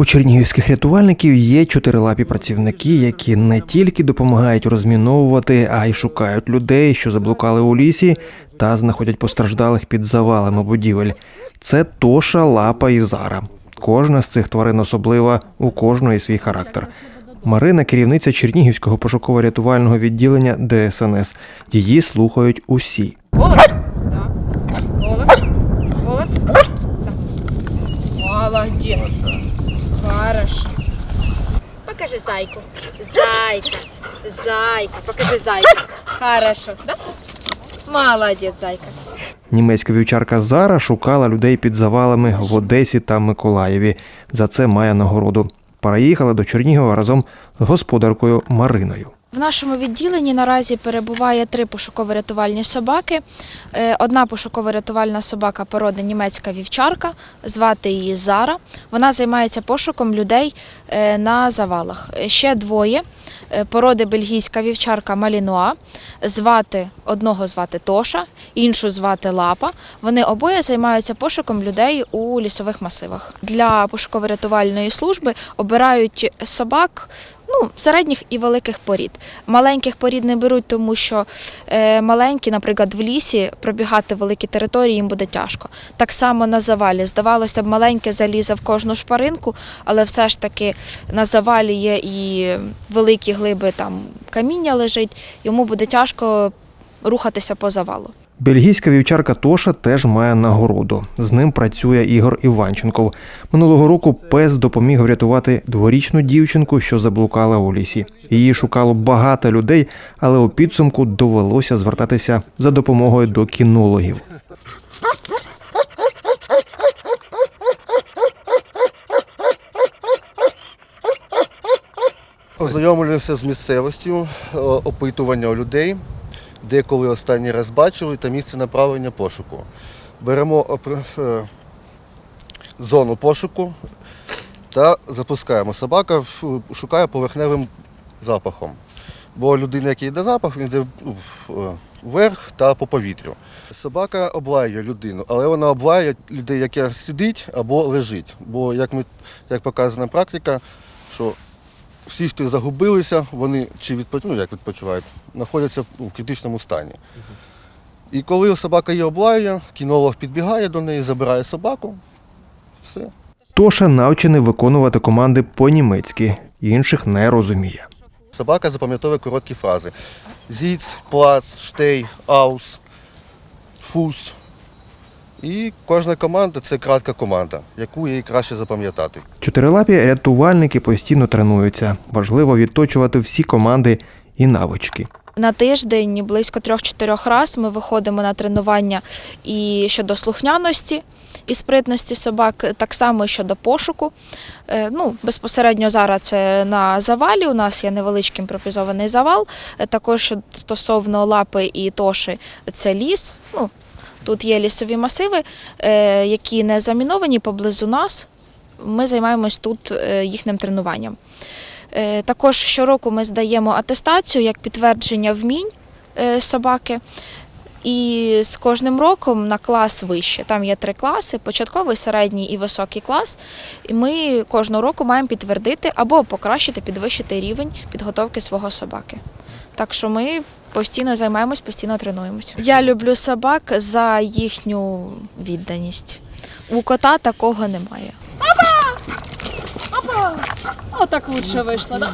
У чернігівських рятувальників є чотирилапі працівники, які не тільки допомагають розміновувати, а й шукають людей, що заблукали у лісі, та знаходять постраждалих під завалами будівель. Це Тоша, Лапа і Зара. Кожна з цих тварин особлива, у кожної свій характер. Марина керівниця Чернігівського пошуково-рятувального відділення ДСНС. Її слухають усі. Голос. Голос. Голос. Да. Хорошо. Покажи зайку. Зайка. Зайка. Покажи зайку. Хорошо. Да? Молодець, зайка. Німецька вівчарка Зара шукала людей під завалами в Одесі та Миколаєві. За це має нагороду. Переїхала до Чернігова разом з господаркою Мариною. В нашому відділенні наразі перебуває три пошуково-рятувальні собаки. Е, Одна пошуково-рятувальна собака породи німецька вівчарка, звати її Зара. Вона займається пошуком людей е, на завалах. Е, Ще двоє породи бельгійська вівчарка Малінуа. Звати одного звати Тоша, іншу звати Лапа. Вони обоє займаються пошуком людей у лісових масивах. Для пошуково-рятувальної служби обирають собак середніх і великих порід. Маленьких порід не беруть, тому що е, маленькі, наприклад, в лісі пробігати великі території їм буде тяжко. Так само на завалі. Здавалося б, маленьке залізе в кожну шпаринку, але все ж таки на завалі є і великі глиби, там каміння лежить, йому буде тяжко рухатися по завалу. Бельгійська вівчарка Тоша теж має нагороду. З ним працює Ігор Іванченков. Минулого року пес допоміг врятувати дворічну дівчинку, що заблукала у лісі. Її шукало багато людей, але у підсумку довелося звертатися за допомогою до кінологів. Ознайомлювався з місцевістю, е, опитування людей, де коли останній раз бачили та місце направлення пошуку. Беремо е, зону пошуку та запускаємо. Собака шукає поверхневим запахом. Бо людина, який йде запах, він йде е, вверх та по повітрю. Собака облаює людину, але вона облаює людей, яке сидить або лежить. Бо, як, ми, як показана практика, що всі, хто загубилися, вони чи відпо... ну, як відпочивають, знаходяться в критичному стані. І коли собака її облаює, кінолог підбігає до неї, забирає собаку, все. Тоша навчений виконувати команди по-німецьки, інших не розуміє. Собака запам'ятовує короткі фрази: зіц, плац, штей, аус, фус. І кожна команда це кратка команда, яку їй краще запам'ятати. Чотирилапі рятувальники постійно тренуються. Важливо відточувати всі команди і навички. На тиждень близько трьох-чотирьох раз ми виходимо на тренування і щодо слухняності і спритності собак, так само і щодо пошуку. Е, Ну, безпосередньо зараз це на завалі. У нас є невеличкий імпровізований завал. Е, Також стосовно лапи і тоші, це ліс. Ну, тут є лісові масиви, е, які не заміновані поблизу нас. Ми займаємось тут е, їхнім тренуванням. Е, Також щороку ми здаємо атестацію як підтвердження вмінь собаки. І з кожним роком на клас вище. Там є три класи: початковий, середній і високий клас. І ми кожного року маємо підтвердити або покращити, підвищити рівень підготовки свого собаки. Так що ми постійно займаємось, постійно тренуємось. Я люблю собак за їхню відданість. У кота такого немає. Отак так лучше вийшло, да?